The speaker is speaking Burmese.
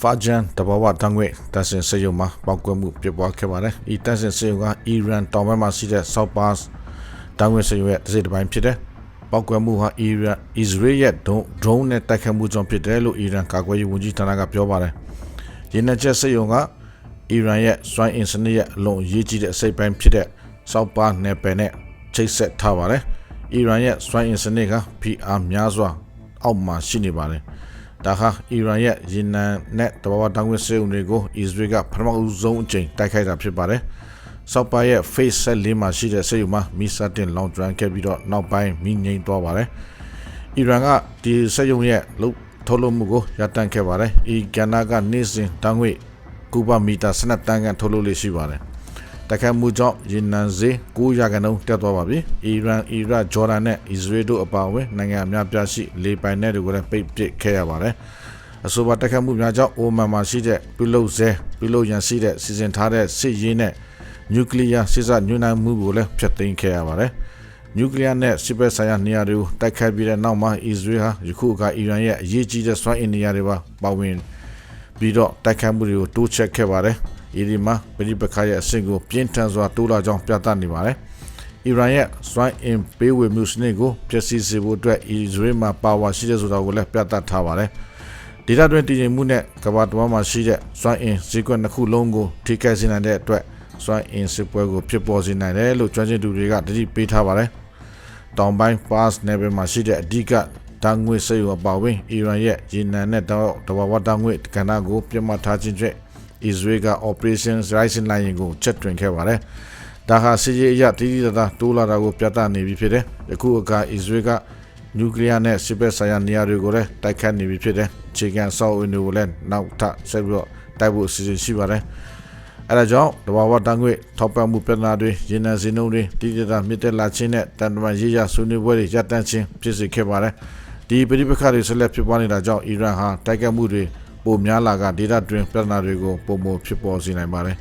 ဖာဂျန်တဘာဝတန်ငွေတဆင်စေယုံမှာပောက်ကွဲမှုဖြစ်ပွားခဲ့ပါတယ်။ဤတဆင်စေယုံကအီရန်တောင်ဘက်မှာရှိတဲ့ South Pass တန်ငွေစေယုံရဲ့တစ်စိတ်တစ်ပိုင်းဖြစ်တယ်။ပောက်ကွဲမှုဟာအီရန်အစ္စရေးရဲ့ဒရုန်းနဲ့တိုက်ခိုက်မှုကြောင့်ဖြစ်တယ်လို့အီရန်ကာကွယ်ရေးဝန်ကြီးဌာနကပြောပါတယ်။ရင်းနှက်ချက်စေယုံကအီရန်ရဲ့စွမ်းအင်စနစ်ရဲ့အလွန်အရေးကြီးတဲ့အစိတ်ပိုင်းဖြစ်တဲ့ South Pass နယ်ပယ်နဲ့ချိတ်ဆက်ထားပါတယ်။အီရန်ရဲ့စွမ်းအင်စနစ်က PR များစွာအောက်မှာရှိနေပါတယ်။ ဒါဟာအီရန်ရဲ့ရေနံနဲ့တဘာဝတောင်ဝင်စေုံတွေကိုအစ္စရေးကပထမဦးဆုံးအကြိမ်တိုက်ခိုက်တာဖြစ်ပါတယ်။ဆော့ပါရဲ့ face ဆက်လေးမှာရှိတဲ့စေုံမှာမီဆာတင်လောင်ကျွမ်းခဲ့ပြီးတော့နောက်ပိုင်းမိငိမ့်သွားပါတယ်။အီရန်ကဒီစေုံရဲ့လုထုတ်လုပ်မှုကိုရပ်တန့်ခဲ့ပါတယ်။အီဂန်နာကနေ့စဉ်တောင်ဝိကူဘာမီတာ12တန်းကန်ထုတ်လုပ်လေးရှိပါတယ်။ တိုက်ခိုက်မှုကြောင့်ရေနံဈေး9ရာခိုင်နှုန်းတက်သွားပါပြီ။အီရန်၊အီရတ်၊ဂျော်ဒန်နဲ့အစ္စရေးတို့အပါအဝင်နိုင်ငံအများပြားရှိလေပိုင်နက်တွေကိုလည်းပိတ်ပစ်ခဲ့ရပါတယ်။အဆိုပါတိုက်ခိုက်မှုများကြောင့်အိုမန်မှာရှိတဲ့ပြုလုပ်ဆဲပြုလုပ်ရန်ရှိတဲ့စီစဉ်ထားတဲ့စစ်ရေးနဲ့နျူကလ িয়ার စစ်စညှိနှိုင်းမှုကိုလည်းဖျက်သိမ်းခဲ့ရပါတယ်။နျူကလ িয়ার နဲ့စစ်ဘက်ဆိုင်ရာနေရာတွေကိုတိုက်ခိုက်ပြီးတဲ့နောက်မှာအစ္စရေးဟာယခုအခါအီရန်ရဲ့အရေးကြီးတဲ့စွမ်းအင်နေရာတွေပါပါဝင်ပြီးတော့တိုက်ခိုက်မှုတွေကိုတိုးချဲ့ခဲ့ပါတယ်။ အီရီမှာပြည်ပခါရဲ့အဆင့်ကိုပြင်းထန်စွာတိုးလာကြောင်းပြသနေပါတယ်။အီရန်ရဲ့စွမ်းအင်ပေးဝေမှုစနစ်ကိုပျက်စီးစေဖို့အတွက်အစ္စရေးမှာပါဝါရှိတဲ့ဆိုတာကိုလည်းပြသထားပါတယ်။ဒေသတွင်းတည်ငြိမ်မှုနဲ့ကမ္ဘာတဝန်းမှာရှိတဲ့စွမ်းအင်စည်းကွက်နှစ်ခုလုံးကိုထိခိုက်စေနိုင်တဲ့အတွက်စွမ်းအင်စစ်ပွဲကိုဖြစ်ပေါ်စေနိုင်တယ်လို့ကျွမ်းကျင်သူတွေကတတိပေးထားပါတယ်။တောင်ပိုင်း Pass နယ်ပယ်မှာရှိတဲ့အဓိကတန်ငွေစေရွာပါဝင်အီရန်ရဲ့ရေနံနဲ့တဘာဝတန်ငွေကဏ္ဍကိုပြတ်မှတ်ထားခြင်း ချက် Israel က Operation Rising Lion ကိုချက်တွင်ခဲ့ပါတယ်။ဒါဟာစစ်ရေးအရတည်တည်တာတိုးလာတာကိုပြသနေပြီဖြစ်တယ်။ယခုအခါ Israel ကနျူကလ িয়ার နဲ့စစ်ဘက်ဆိုင်ရာနေရာတွေကိုလည်းတိုက်ခတ်နေပြီဖြစ်တယ်။ခြေကန်ဆောက်အုံတွေကိုလည်းနောက်ထပ်ဆက်ပြီးတော့တိုက်ဖို့အစီအစဉ်ရှိပါတယ်။အဲဒါကြောင့်တဘာဝတန်ခွေထောက်ပံ့မှုပြဿနာတွေရင်းနှံစည်းနှုန်းတွေတည်တည်တာမြင့်တက်လာခြင်းနဲ့တန်တမာရေးရဆွေးနွေးပွဲတွေရပ်တန့်ခြင်းဖြစ်စေခဲ့ပါတယ်။ဒီပြည်ပခါတွေဆက်လက်ဖြစ်ပွားနေတာကြောင့်အီရန်ဟာတိုက်ခိုက်မှုတွေ ပိုများလာကဒေတာတွင်ပြဿနာတွေကိုပုံမဖြစ်ပေါ်စေနိုင်ပါတယ်